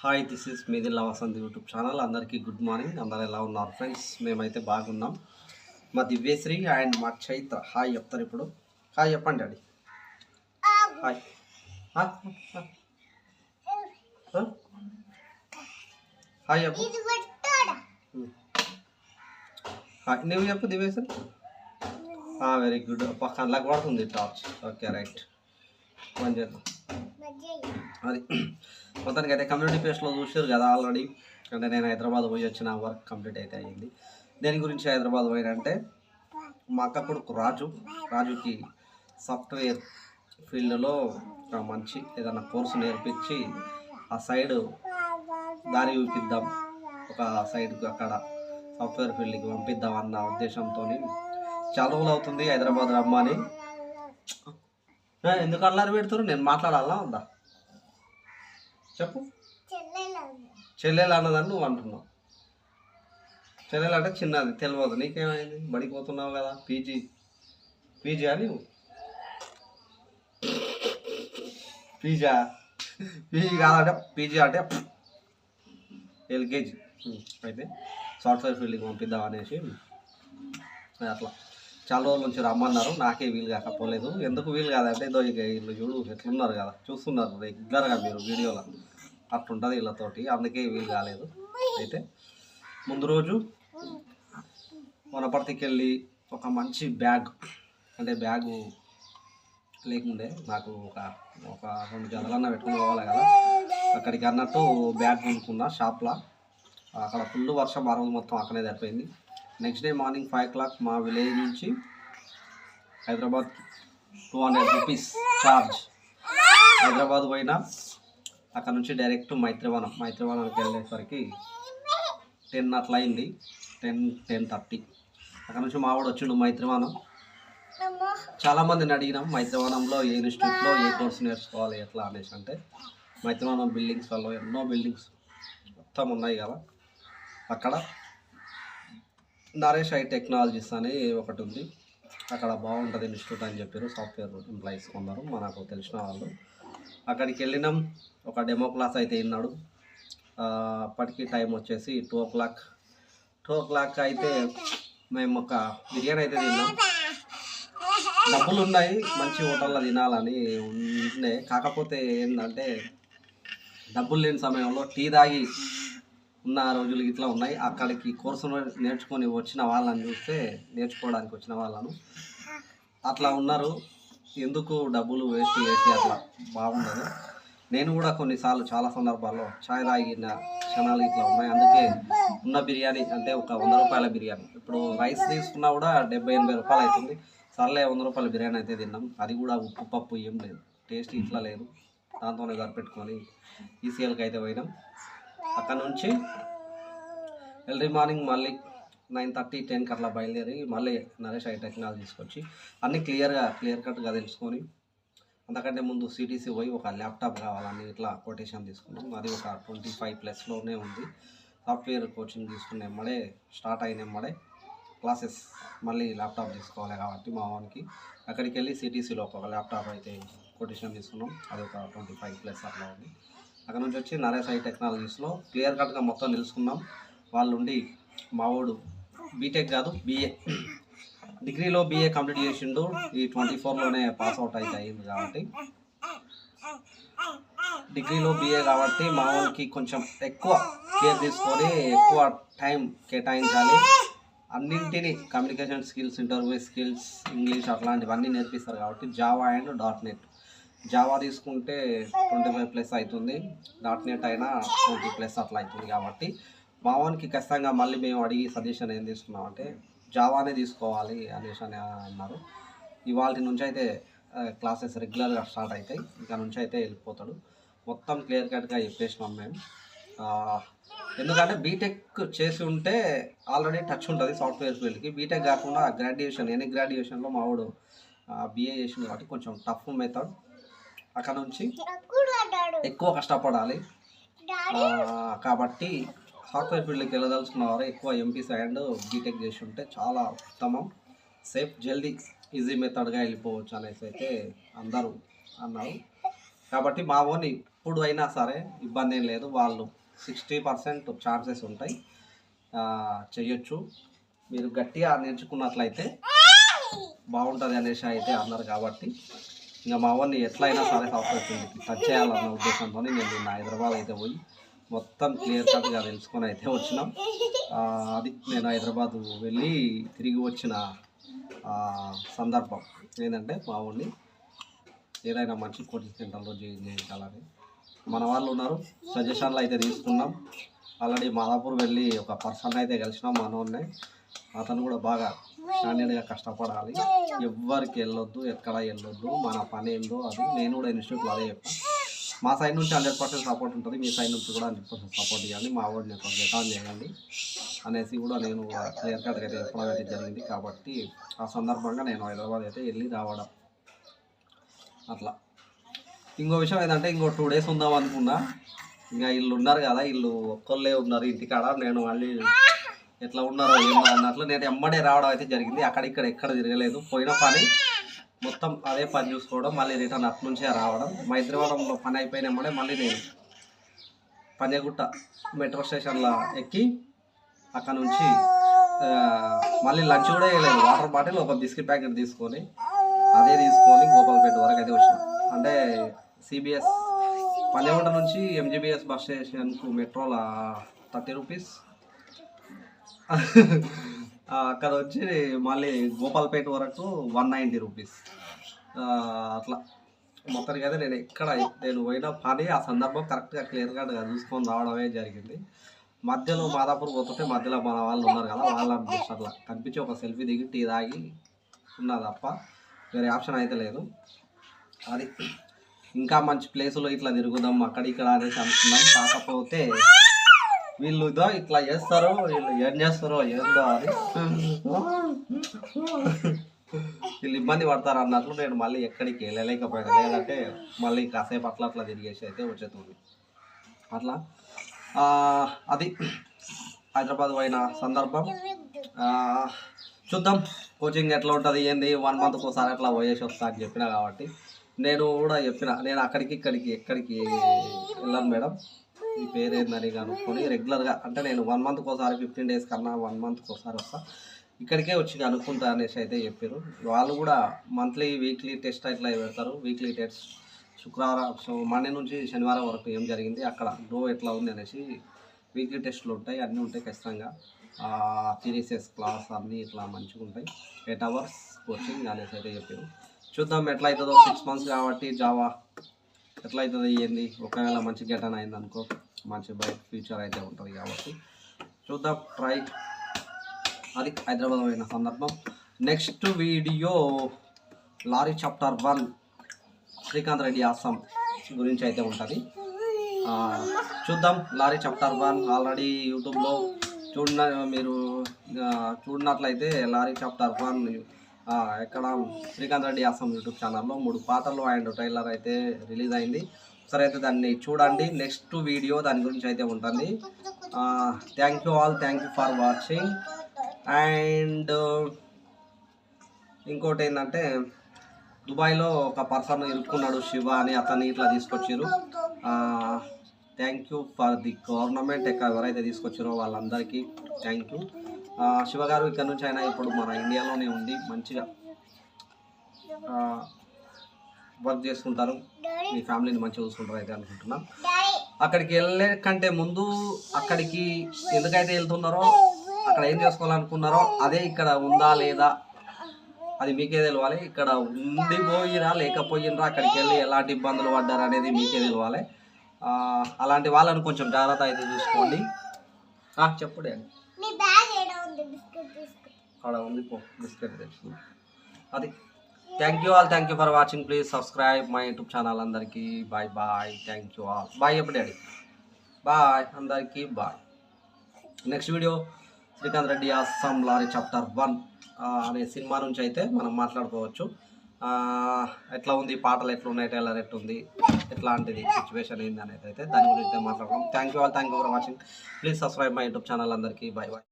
Hi this is మిదిల్ Vasanth YouTube channel అందరికీ good morning అందరు ఎలా ఉన్నారు ఫ్రెండ్స్ మేమైతే బాగున్నాం. మా దివ్యశ్రీ అండ్ మా చైత్ర. హాయ్ చెప్తారు ఇప్పుడు. హాయ్ చెప్పండి డాడీ. హాయ్? హాయ్ చెప్పు. హాయ్ నువ్వు చెప్పు దివ్యశ్రీ. వెరీ గుడ్ కళ్ళకు పడుతుంది టార్చ్ ఓకే రైట్ పని చేద్దాం అది. మొత్తానికి అయితే కమ్యూనిటీ పేస్ట్లో చూసారు కదా ఆల్రెడీ అంటే నేను హైదరాబాద్ పోయి వచ్చిన వర్క్ కంప్లీట్ అయితే అయ్యింది. దేని గురించి హైదరాబాద్ పోయినంటే మా అక్క కొడుకు రాజు రాజుకి సాఫ్ట్వేర్ ఫీల్డ్లో మంచి ఏదైనా కోర్సు నేర్పించి ఆ సైడ్ దారి చూపిద్దాం ఒక సైడ్కి అక్కడ సాఫ్ట్వేర్ ఫీల్డ్కి పంపిద్దాం అన్న ఉద్దేశంతో చాలా రోజులు అవుతుంది హైదరాబాద్ రమ్మని. ఎందుకు అల్లారు పెడుతున్నారు నేను మాట్లాడాలా ఉందా? చెప్పు. చెల్లెలు అన్నదని నువ్వు అంటున్నావు. చెల్లెలు అంటే చిన్నది తెలియదు. నీకేమైంది? బడికి పోతున్నావు కదా పీజీ. పీజీ అని నువ్వు పీజా పీజీ కాదంటే పీజీ అంటే ఎల్కేజీ. అయితే సాఫ్ట్వేర్ ఫీల్డ్కి పంపిద్దాం అనేసి అట్లా. చాలా రోజుల నుంచి రమ్మన్నారు. నాకే వీలు కాకపోలేదు. ఎందుకు వీలు కాదంటే ఏదో ఇక వీళ్ళు చూడు ఎట్లున్నారు కదా. చూస్తున్నారు రెగ్యులర్గా మీరు వీడియోలో. అట్లుంటుంది వీళ్ళతోటి అందుకే వీలు కాలేదు. అయితే ముందు రోజు వనపర్తికి వెళ్ళి ఒక మంచి బ్యాగ్ అంటే బ్యాగు లేకుండే నాకు ఒక ఒక రెండు జతలన్నా పెట్టుకుని పోవాలి కదా. అక్కడికి అన్నట్టు బ్యాగ్ కొనుక్కున్నా షాప్లో. అక్కడ ఫుల్ వర్షం ఆ రోజు మొత్తం అక్కడే సరిపోయింది next day morning five clock మా విలేజ్ నుంచి Hyderabad two hundred rupees charge Hyderabad పోయినా అక్కడ నుంచి డైరెక్ట్ మైత్రివనం మైత్రివనానికి వెళ్ళేసరికి టెన్ అట్లా అయింది. Ten ten thirty. అక్కడ నుంచి మావాడు వచ్చిండు మైత్రివనం. చాలా మందిని అడిగినాం మైత్రివనంలో ఏ ఇన్స్టిట్యూట్లో ఏ కోర్స్ నేర్చుకోవాలి ఎట్లా అనేసి అంటే మైత్రివనం బిల్డింగ్స్ వల్ల ఎన్నో బిల్డింగ్స్ మొత్తం ఉన్నాయి కదా. అక్కడ నరేష్ ఐ టెక్నాలజీస్ అని ఒకటి ఉంది. అక్కడ బాగుంటుంది ఇన్స్టిట్యూట్ అని చెప్పారు సాఫ్ట్వేర్ ఎంప్లాయీస్ కొందరు మనకు తెలిసిన వాళ్ళు. అక్కడికి వెళ్ళినాం. ఒక డెమో క్లాస్ అయితే విన్నాడు అప్పటికి టైం వచ్చేసి two o'clock two o'clock అయితే మేము ఒక బిర్యానీ అయితే తిన్నాం. డబ్బులు ఉన్నాయి. మంచి హోటల్లో తినాలని ఉండే. కాకపోతే ఏంటంటే డబ్బులు లేని సమయంలో టీ తాగి ఉన్న రోజులు ఇట్లా ఉన్నాయి. అక్కడికి కోర్సు నేర్చుకొని వచ్చిన వాళ్ళని చూస్తే నేర్చుకోవడానికి వచ్చిన వాళ్ళను. అట్లా ఉన్నారు. ఎందుకు డబ్బులు వేస్ట్ చేసి అట్లా బాగుండదు? నేను కూడా కొన్నిసార్లు చాలా సందర్భాల్లో ఛాయ్ తాగిన క్షణాలు ఇట్లా ఉన్నాయి. అందుకే ఉన్న బిర్యానీ అంటే ఒక వంద రూపాయల బిర్యానీ. ఇప్పుడు రైస్ తీసుకున్నా కూడా డెబ్బై ఎనభై రూపాయలు అవుతుంది సర్లే వంద రూపాయల బిర్యానీ అయితే తిన్నాం. అది కూడా ఉప్పు పప్పు ఏం లేదు. టేస్ట్ ఇట్లా లేదు. దాంతోనే సరిపెట్టుకొని ఈసీఎల్కి అయితే పోయినాం. అక్కడ నుంచి ఎర్లీ మార్నింగ్ మళ్ళీ నైన్ థర్టీ టెన్కి అట్లా బయలుదేరి మళ్ళీ నరేష్ ఐ టెక్నాలజీ తీసుకొచ్చి అన్నీ క్లియర్గా క్లియర్ కట్గా తెలుసుకొని అంతకంటే ముందు సిటీసీ పోయి ఒక ల్యాప్టాప్ కావాలని ఇట్లా కొటేషన్ తీసుకున్నాం. అది ఒక ట్వంటీ ఫైవ్ ప్లస్లోనే ఉంది. సాఫ్ట్వేర్ కోచింగ్ తీసుకున్న ఎమ్మడే స్టార్ట్ అయిన ఎమ్మడే క్లాసెస్ మళ్ళీ ల్యాప్టాప్ తీసుకోవాలి కాబట్టి మా వానికి అక్కడికి వెళ్ళి సిటీసీలో ఒక ల్యాప్టాప్ అయితే కొటేషన్ తీసుకున్నాం. అది ఒక ట్వంటీ ఫైవ్ ప్లస్ అట్లా ఉంది. అక్కడ నుంచి వచ్చి నరేష్ ఐ టెక్నాలజీస్లో క్లియర్ కట్గా మొత్తం తెలుసుకున్నాం. వాళ్ళు ఉండి మావోడు బీటెక్ కాదు బీఏ డిగ్రీలో బీఏ కంప్లీట్ చేసిండు. ఈ ట్వంటీ ఫోర్లోనే పాస్ అవుట్ అయితే అయ్యింది కాబట్టి. డిగ్రీలో బీఏ కాబట్టి మా వాళ్ళకి కొంచెం ఎక్కువ కేర్ తీసుకొని ఎక్కువ టైం కేటాయించాలి. అన్నింటినీ communication skills interview skills English అట్లాంటివన్నీ నేర్పిస్తారు కాబట్టి Java and dot net Java తీసుకుంటే ట్వంటీ ఫైవ్ ప్లస్ అవుతుంది. డాట్ నెట్ అయినా ట్వంటీ ప్లస్ అట్లా అవుతుంది కాబట్టి మావానికి ఖచ్చితంగా మళ్ళీ మేము అడిగి సజెషన్ ఏం తీసుకున్నాం అంటే జావానే తీసుకోవాలి అనేసి అని అన్నారు. ఇవాళ నుంచి అయితే క్లాసెస్ రెగ్యులర్గా స్టార్ట్ అవుతాయి ఇక నుంచి అయితే వెళ్ళిపోతాడు. మొత్తం క్లియర్ కట్గా చెప్పేసినాం మేము. ఎందుకంటే బీటెక్ చేసి ఉంటే ఆల్రెడీ టచ్ ఉంటుంది సాఫ్ట్వేర్ ఫీల్డ్కి. బీటెక్ కాకుండా గ్రాడ్యుయేషన్ ఎనీ గ్రాడ్యుయేషన్లో మా వాడు బీఏ చేసింది కాబట్టి కొంచెం టఫ్ మెథడ్. అక్కడ నుంచి ఎక్కువ కష్టపడాలి. కాబట్టి సాఫ్ట్వేర్ ఫీల్డ్కి వెళ్ళదలుచుకున్న వారు ఎక్కువ ఎంపీస్ అండ్ బీటెక్ చేసి ఉంటే చాలా ఉత్తమం. సేఫ్ జల్దీ ఈజీ మెథడ్గా వెళ్ళిపోవచ్చు అనేసి అయితే అందరూ అన్నారు. కాబట్టి మా ఓన్ ఇప్పుడు అయినా సరే ఇబ్బంది ఏం లేదు. వాళ్ళు సిక్స్టీ పర్సెంట్ ఛాన్సెస్ ఉంటాయి. చేయొచ్చు. చెయ్యొచ్చు మీరు గట్టిగా నేర్చుకున్నట్లయితే బాగుంటుంది అనేసి అయితే అన్నారు కాబట్టి ఇంకా మా వాడిని ఎట్లయినా సరే సాఫ్ట్వేర్ ఫీల్డ్కి టచ్ చేయాలన్న ఉద్దేశంతో నేను నిన్న హైదరాబాద్ అయితే పోయి మొత్తం క్లియర్ కట్గా తెలుసుకొని అయితే వచ్చినాం. అది నేను హైదరాబాద్ వెళ్ళి తిరిగి వచ్చిన సందర్భం ఏంటంటే మా వాడిని ఏదైనా మంచి కోచింగ్ సెంటర్లో జాయిన్ చేయించాలని. మన వాళ్ళు ఉన్నారు సజెషన్లు అయితే తీసుకున్నాం. ఆల్రెడీ మాదాపూర్ వెళ్ళి ఒక పర్సన్ అయితే కలిసినాం మనోన్నే అతను కూడా బాగా స్టాండర్డ్గా కష్టపడాలి. ఎవ్వరికి వెళ్ళొద్దు ఎక్కడ వెళ్ళొద్దు మన పని ఏందో అది. నేను కూడా ఇన్స్టిట్యూట్లో అదే చెప్పాను మా సైడ్ నుంచి హండ్రెడ్ పర్సెంట్ సపోర్ట్ ఉంటుంది మీ సైడ్ నుంచి కూడా హండ్రెడ్ పర్సెంట్ సపోర్ట్ ఇవ్వండి మా వాడిని ఒక గెటాన్ చేయండి అనేసి కూడా నేను క్లియర్ కట్గా అయితే చెప్పడం అయితే జరిగింది. కాబట్టి ఆ సందర్భంగా నేను హైదరాబాద్ అయితే వెళ్ళి రావడం. అట్లా. ఇంకో విషయం ఏంటంటే ఇంకో టూ డేస్ ఉందాం అనుకున్నా. ఇంకా వీళ్ళు ఉన్నారు కదా వీళ్ళు ఒక్కళ్ళే ఉన్నారు ఇంటికాడ నేను మళ్ళీ ఎట్లా ఉన్నారో ఏమో అన్నట్లు నేను ఎమ్మడే రావడం అయితే జరిగింది. అక్కడ ఇక్కడ ఎక్కడ తిరగలేదు. పోయిన పని మొత్తం అదే పని చూసుకోవడం మళ్ళీ రిటర్న్ అటు నుంచే రావడం. మైద్రవరంలో పని అయిపోయినామనే మళ్ళీ నేను పంజగుట్ట మెట్రో స్టేషన్లో ఎక్కి అక్కడ నుంచి మళ్ళీ లంచ్ కూడా వేయలేదు వాటర్ బాటిల్ ఒక బిస్కెట్ ప్యాకెట్ తీసుకొని అదే తీసుకొని గోపాల్పేట వరకు అయితే వచ్చిన. అంటే సిబిఎస్ పల్లెగుంట నుంచి ఎంజీబీఎస్ బస్ స్టేషన్కు మెట్రోలో థర్టీ రూపీస్. అక్కడ వచ్చి మళ్ళీ గోపాల్పేట వరకు వన్ నైంటీ రూపీస్. అట్లా. మొత్తానికి అయితే నేను ఎక్కడ నేను పోయిన పని ఆ సందర్భం కరెక్ట్గా క్లియర్గా చూసుకొని రావడమే జరిగింది. మధ్యలో మాదాపూర్ పోతుంటే మధ్యలో మన వాళ్ళు ఉన్నారు కదా వాళ్ళని అట్లా. కనిపించి ఒక సెల్ఫీ దిగి టీ తాగి ఉన్నా తప్ప వేరే ఆప్షన్ అయితే లేదు. అది. ఇంకా మంచి ప్లేసులు ఇట్లా తిరుగుదాం అక్కడ ఇక్కడ అనేసి అనుకున్నాం. కాకపోతే వీళ్ళు ఇదో ఇట్లా చేస్తారో వీళ్ళు ఏం చేస్తారో ఏందో అని. వీళ్ళు ఇబ్బంది పడతారు అన్నట్లు నేను మళ్ళీ ఎక్కడికి వెళ్ళలేకపోయాను. లేదంటే మళ్ళీ కాసేపు అట్లా అట్లా తిరిగేసి అయితే వచ్చేతుంది అట్లా. అది హైదరాబాద్ పోయిన సందర్భం. చూద్దాం కోచింగ్ ఎట్లా ఉంటుంది ఏంది వన్ మంత్కి ఒకసారి అట్లా పోయేసి వస్తా అని చెప్పిన కాబట్టి. నేను కూడా చెప్పిన నేను అక్కడికి ఇక్కడికి ఎక్కడికి వెళ్ళాను మేడం. మీ పేరేందని కనుక్కొని రెగ్యులర్గా అంటే నేను వన్ మంత్కి ఒకసారి ఫిఫ్టీన్ డేస్ కన్నా వన్ మంత్కి ఒకసారి వస్తా. ఇక్కడికే వచ్చి కనుక్కుంటా అనేసి అయితే చెప్పారు. వాళ్ళు కూడా మంత్లీ వీక్లీ టెస్ట్ ఇట్లా పెడతారు. వీక్లీ టెస్ట్ శుక్రవారం సో మండే నుంచి శనివారం వరకు ఏం జరిగింది అక్కడ డో ఎట్లా ఉంది అనేసి వీక్లీ టెస్ట్లు ఉంటాయి అన్నీ ఉంటాయి ఖచ్చితంగా. సిరీసెస్ క్లాస్ అన్నీ ఇట్లా మంచిగా ఉంటాయి. ఎయిట్ అవర్స్ కోచింగ్ అనేసి అయితే చెప్పారు. చూద్దాం ఎట్లా అవుతుందో. సిక్స్ మంత్స్ కాబట్టి జావా ఎట్లా అవుతుంది ఏంది? ఒకవేళ మంచి గెటన్ అయింది అనుకో మంచి బైక్ ఫ్యూచర్ అయితే ఉంటుంది కాబట్టి చూద్దాం ట్రై. అది హైదరాబాద్ అయిన సందర్భం. Next video lorry chapter one Srikanth Reddy Assam గురించి అయితే ఉంటుంది. చూద్దాం లారీ చాప్టర్ వన్ ఆల్రెడీ యూట్యూబ్లో చూడ మీరు చూడనట్లయితే లారీ చాప్టర్ వన్ ఎక్కడ శ్రీకాంత్ రెడ్డి అసం యూట్యూబ్ ఛానల్లో మూడు పాత్రలు అండ్ ట్రైలర్ అయితే రిలీజ్ అయింది. సరే అయితే దాన్ని చూడండి. నెక్స్ట్ వీడియో దాని గురించి అయితే ఉంటుంది. Thank you all thank you for watching and ఇంకోటి ఏంటంటే దుబాయ్లో ఒక పర్సన్ ఇరుక్కున్నాడు శివ అని అతన్ని ఇట్లా తీసుకొచ్చారు thank you for the government ఎక్కడ ఎవరైతే తీసుకొచ్చారో వాళ్ళందరికీ థ్యాంక్ యూ శివ గారు ఇక్కడ నుంచి అయినా ఇప్పుడు మన ఇండియాలోనే ఉండి మంచిగా వర్క్ చేసుకుంటారు. మీ ఫ్యామిలీని మంచిగా చూసుకుంటారు అయితే అనుకుంటున్నాం. అక్కడికి వెళ్ళే కంటే ముందు అక్కడికి ఎందుకైతే వెళ్తున్నారో అక్కడ ఏం చేసుకోవాలనుకున్నారో అదే ఇక్కడ ఉందా లేదా అది మీకే తెలియాలి ఇక్కడ ఉండిపోయిరా లేకపోయినరా అక్కడికి వెళ్ళి ఎలాంటి ఇబ్బందులు పడ్డారు అనేది మీకే తెలియాలి అలాంటి వాళ్ళని కొంచెం జాగ్రత్త అయితే చూసుకోండి. ఆ, అక్కడ ఉంది పో. బిస్కెట్ తెచ్చు అది. Thank you all thank you for watching please subscribe my YouTube channel అందరికీ. Bye bye thank you all bye చెప్పు డాడీ బాయ్ అందరికీ bye next video Srikanth Reddy Assam lorry chapter one అనే సినిమా నుంచి అయితే మనం మాట్లాడుకోవచ్చు. ఎట్లా ఉంది పాటలు ఎట్లా ఉన్నాయి టైలర్ ఎట్లుంది ఎట్లాంటిది సిచ్యువేషన్ ఏంది అనేది అయితే దాని గురించి అయితే thank you all thank you for watching please subscribe my YouTube channel అందరికీ. Bye bye